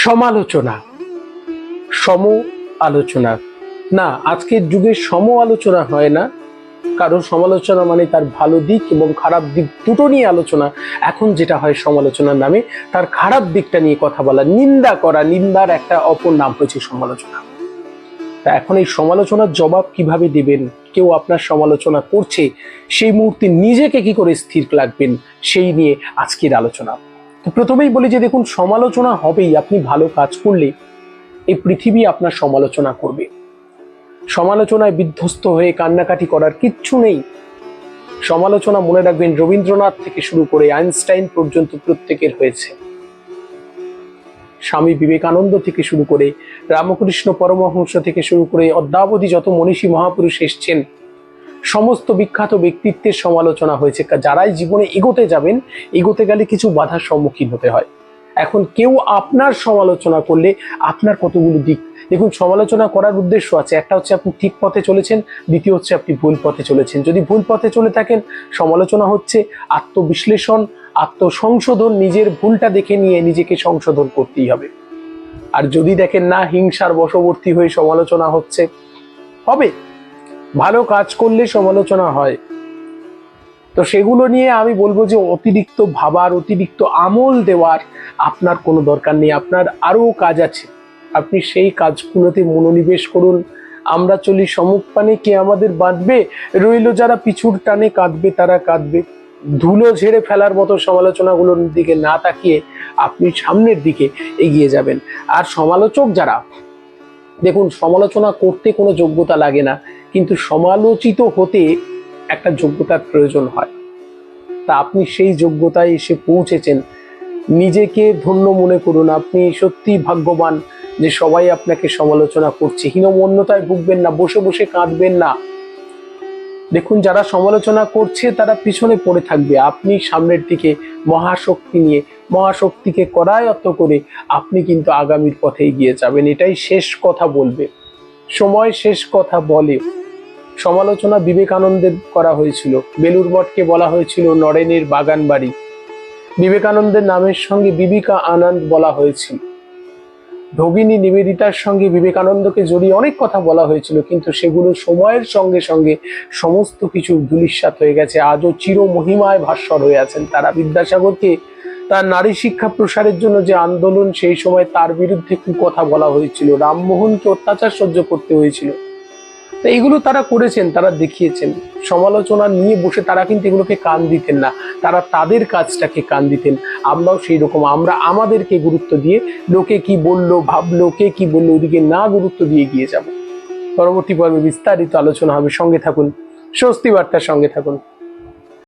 সমালোচনা। সম আলোচনা না, আজকের যুগে সম আলোচনা হয় না। কারণ সমালোচনা মানে তার ভালো দিক এবং খারাপ দিক দুটো নিয়ে আলোচনা। এখন যেটা হয় সমালোচনার নামে, তার খারাপ দিকটা নিয়ে কথা বলা। নিন্দা করা, নিন্দার একটা অপর নাম হয়েছে সমালোচনা। তা এখন এই সমালোচনার জবাব কীভাবে দিবেন? কেউ আপনার সমালোচনা করছে, সেই মুহূর্তে নিজেকে কি করে স্থির রাখবেন? সেই নিয়ে আজকের আলোচনা। প্রথমেই বলি যে দেখুন, সমালোচনা হবেই, আপনি ভালো কাজ করলে এই পৃথিবী আপনার সমালোচনা করবে। সমালোচনায় বিধ্বস্ত হয়ে কান্নাকাটি করার কিচ্ছু নেই। সমালোচনা মনে রাখবেন, রবীন্দ্রনাথ থেকে শুরু করে আইনস্টাইন পর্যন্ত প্রত্যেকের হয়েছে। স্বামী বিবেকানন্দ থেকে শুরু করে রামকৃষ্ণ পরমহংস থেকে শুরু করে অদ্যাবধি যত মনীষী মহাপুরুষ এসছেন সমস্ত বিখ্যাত ব্যক্তিত্বের সমালোচনা হয়েছে। যারাই জীবনে এগোতে যাবেন, এগোতে গেলে কিছু বাধার সম্মুখীন হতে হয়। এখন কেউ আপনার সমালোচনা করলে আপনার কতগুলো দিক? দেখুন, সমালোচনা করার উদ্দেশ্য আছে। একটা হচ্ছে আপনি ঠিক পথে চলেছেন, দ্বিতীয় হচ্ছে আপনি ভুল পথে চলেছেন। যদি ভুল পথে চলে থাকেন, সমালোচনা হচ্ছে আত্মবিশ্লেষণ, আত্মসংশোধন, নিজের ভুলটা দেখে নিয়ে নিজেকে সংশোধন করতেই হবে। আর যদি দেখেন না, হিংসার বশবর্তী হয়ে সমালোচনা হচ্ছে, হবে। ভালো কাজ করলে সমালোচনা হয়। তো সেগুলো নিয়ে আমি বলব যে অতিরিক্ত ভাবার, অতিরিক্ত আমল দেওয়ার আপনার কোনো দরকার নেই। আপনার আরও কাজ আছে। আপনি সেই কাজগুলোতে মনোনিবেশ করুন। আমরা চলি সমুখ পানে। কে আমাদের বাঁধবে? রইল যারা পিছুর টানে কাঁদবে, তারা কাঁদবে। ধুলো ঝেড়ে ফেলার মতো সমালোচনাগুলোর দিকে না তাকিয়ে আপনি সামনের দিকে এগিয়ে যাবেন। আর সমালোচক যারা দেখুন, সমালোচনা করতে কোনো যোগ্যতা লাগে না, কিন্তু সমালোচিত হতে একটা যোগ্যতার প্রয়োজন হয়। তা আপনি সেই যোগ্যতায় এসে পৌঁছেছেন। নিজেকে ধন্য মনে করুন, আপনি সত্যি ভাগ্যবান যে সবাই আপনাকে সমালোচনা করছে। হীনমন্যতায় ভুগবেন না, বসে বসে কাঁদবেন না। দেখুন, যারা সমালোচনা করছে তারা পিছনে পড়ে থাকবে। আপনি সামনের দিকে মহাশক্তি নিয়ে মহাশক্তিকে করায়ত্ত করে আপনি কিন্তু আগামীর পথে এগিয়ে যাবেন। এটাই শেষ কথা বলবে। সময় শেষ কথা বলে। সমালোচনা বিবেকানন্দের করা হয়েছিল। বেলুর মঠকে বলা হয়েছিল নরেনের বাগান বাড়ি বিবেকানন্দের নামের সঙ্গে বিবিকা আনন্দ বলা হয়েছিল। ভগিনী নিবেদিতার সঙ্গে বিবেকানন্দকে জড়িয়ে অনেক কথা বলা হয়েছিল, কিন্তু সেগুলো সময়ের সঙ্গে সঙ্গে সমস্ত কিছু ধুলিস্বাত হয়ে গেছে। আজও চির মহিমায় ভাস্বর হয়ে আছেন তারা। বিদ্যাসাগরকে তার নারী শিক্ষা প্রসারের জন্য যে আন্দোলন, সেই সময় তার বিরুদ্ধে কি কথা বলা হয়েছিল? রামমোহনকে অত্যাচার সহ্য করতে হয়েছিল। তো এইগুলো তারা করেছেন, তারা দেখিয়েছেন। সমালোচনা নিয়ে বসে তারা কিন্তু এগুলোকে কান দিতেন না। তারা তাদের কাজটাকে কান দিতেন। আমরাও সেই রকম, আমরা আমাদেরকে গুরুত্ব দিয়ে লোকে কি বলল, ভাবলো, কে কি বলল, ওদিকে না গুরুত্ব দিয়ে গিয়ে যাব। পরবর্তী পর্বে বিস্তারিত আলোচনা হবে। সঙ্গে থাকুন। স্বস্তি বার্তার সঙ্গে থাকুন।